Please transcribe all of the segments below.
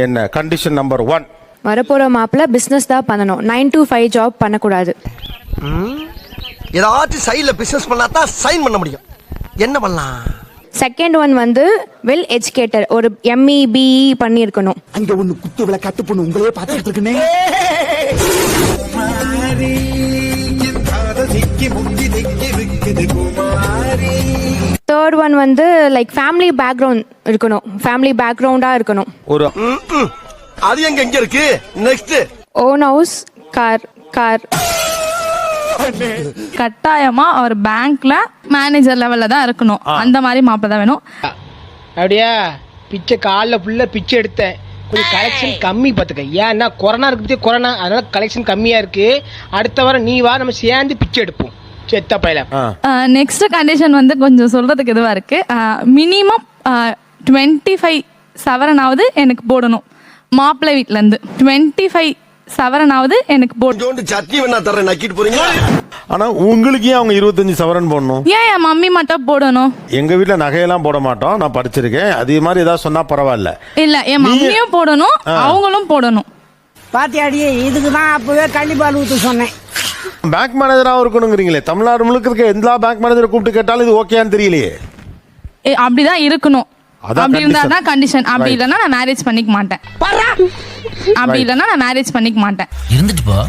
என்ன condition number one வரப்போகிற மாப்பிள்ள பிஸ்னஸ் தான் பண்ணணும். நைன் to ஃபைவ் ஜாப் பண்ணக்கூடாது. ஏதாச்சும் சைடுல பிசினஸ் பண்ணா தான் சைன் பண்ண முடியும். என்ன பண்ணலாம்? செகண்ட் ஒன் வந்து வெல் எஜுகேட்டட் ஒரு E, எம்இ பிஇ பண்ணியிருக்கணும். அங்க ஒண்ணு குத்து விளக்கு கட்டு பொண்ணு உங்களே பாத்துக்கிட்டு இருக்கனே. தேர்ட் ஒன் வந்து லைக் ஃபேமிலி பேக்ரவுண்ட் இருக்கணும். ஃபேமிலி பேக்ரவுண்டாக இருக்கணும். ஒரு அது எங்க எங்க இருக்கு? Next own house car car கட்டாயமா அவர் பேங்க்ல மேனேஜர் லெவல்ல தான் இருக்கணும். அந்த மாதிரி மாப்பிள்ள தான் வேணும். அப்படியா? பிச்சை காலில் ஃபுல்லாக பிச்சை எடுத்தேன். கொஞ்சம் கலெக்ஷன் கம்மி பார்த்துக்க. ஏன்னா கொரோனா இருக்கு பற்றி கொரோனா அதனால கலெக்ஷன் கம்மியாக இருக்கு. அடுத்த வாரம் நீ வா நம்ம சேர்ந்து பிச்சை எடுப்போம். செத்த பையில நெக்ஸ்ட் கண்டிஷன் வந்து கொஞ்சம் சொல்றதுக்கு இதுவா இருக்கு. மினிமம் டுவெண்ட்டி ஃபைவ் சவரனாவது எனக்கு போடணும். மாப்பிள்ளை வீட்ல இருந்து டுவெண்ட்டி ஃபைவ் சவரனாவது எனக்கு போடணும். சட்னி வேணா தரேன் நக்கிட்டு போறீங்க ஆனா உங்களுக்கு ஏன் அவங்க இருபத்தஞ்சு சவரன் போடணும். ஏன் என் மம்மி மட்டும் போடணும்? எங்க வீட்ல நகையெல்லாம் போட மாட்டோம். நான் படிச்சிருக்கேன். அதே மாதிரி ஏதாவது சொன்னா பரவாயில்ல. இல்ல என் மம்மியும் போடணும் அவங்களும் போடணும். பாத்தியாடி இதுக்கு தான் அப்பவே கள்ளிப்பால் ஊற்ற சொன்னேன். பேங்க் மேனேஜராகவும் இருக்கணுங்கிறீங்களே. தமிழ்நாடு முழுக்க இருக்க எல்லா பேங்க் மேனேஜரை கூப்பிட்டு கேட்டாலும் இது ஓகேன்னு தெரியலையே. ஏ, அப்படிதான் இருக்கணும். அதான் அப்படி இருந்தா condition. தான் கண்டிஷன் அப்படி Right. இல்லைன்னா நான் மேரேஜ் பண்ணிக்க மாட்டேன். அப்படி இல்லைன்னா நான் மேரேஜ் பண்ணிக்க மாட்டேன். இருந்துட்டு போ.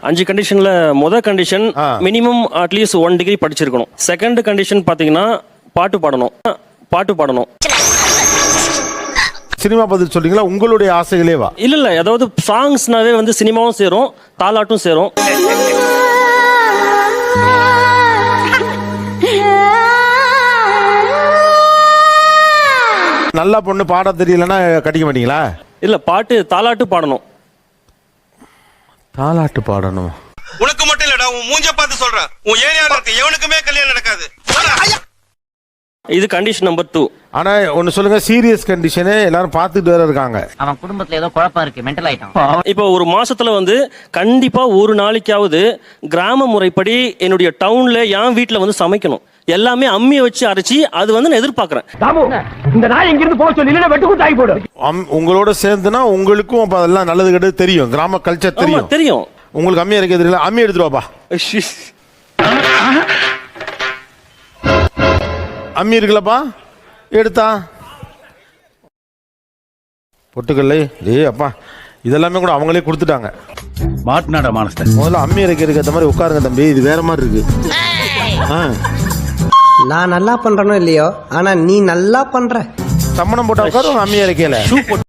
அஞ்சு கண்டிஷன்ல முத condition ah. Minimum at least one degree படிச்சிருக்கணும். செகண்ட் கண்டிஷன் பாத்தீங்கன்னா பாட்டு பாடணும். பாட்டு பாடணும். சினிமா பதில் சொல்றீங்களா? உங்களுடைய ஆசைகளே வா இல்ல இல்ல. அதாவது சாங்ஸ்னாவே வந்து சினிமாவும் சேரும் தாலாட்டும் சேரும். நல்லா பொண்ணு பாட தெரியலன்னா கட்டிக்க மாட்டீங்களா? இல்ல பாட்டு தாலாட்டு பாடணும். தாலாட்டு பாடணும். உனக்கு மட்டும் இல்லடா உன் மூஞ்ச பார்த்து சொல்றேன். உன் ஏரியால இருக்க எவனுக்குமே கல்யாணம் நடக்காது. இது கண்டிஷன் நம்பர் டூ ஆனா ஒன்னு சொல்லுங்க சீரியஸ் கண்டிஷனு எல்லாரும் பார்த்துட்டு வேற இருக்காங்க. அவன் குடும்பத்துல ஏதோ குழப்பம் இருக்கு மென்டல் ஆயிட்டான். இப்போ ஒரு மாசத்துல வந்து கண்டிப்பா ஒரு நாளைக்காவது கிராம முறைப்படி என்னுடைய டவுன்ல என் வீட்ல வந்து சமைக்கணும். எல்லாமே அம்மியை வச்சு அரைச்சி அது வந்து நான் எதிர்பார்க்கறேன். இந்த நாய் இங்கிருந்து போக சொல்லி இல்லைன்னா வெட்டு குத்தாகி போடு உங்களோட சேர்ந்துனா உங்களுக்கும் அப்ப அதெல்லாம் நல்லது கெட்டது தெரியும். கிராம கல்ச்சர் தெரியும். தெரியும். உங்களுக்கு அம்மி அரைக்க தெரியல அம்மி எடுத்துட்டு வாப்பா. அம்மி இருக்குல்லப்பா. எடுத்தா. பொட்டுக்கல்லை ஏய் அப்பா. இதெல்லாமே கூட அவங்களே கொடுத்துட்டாங்க. மாட்டினாடா மானஸ்த முதல்ல அம்மி அரைக்கிறதுக்கு ஏற்ற மாதிரி உட்காருங்க தம்பி இது வேற மாதிரி இருக்கு. ஆ. நான் நல்லா பண்றனோ இல்லையோ ஆனா நீ நல்லா பண்ற. சம்மணம் போட்டா உட்காரு அம்மி அரைக்கல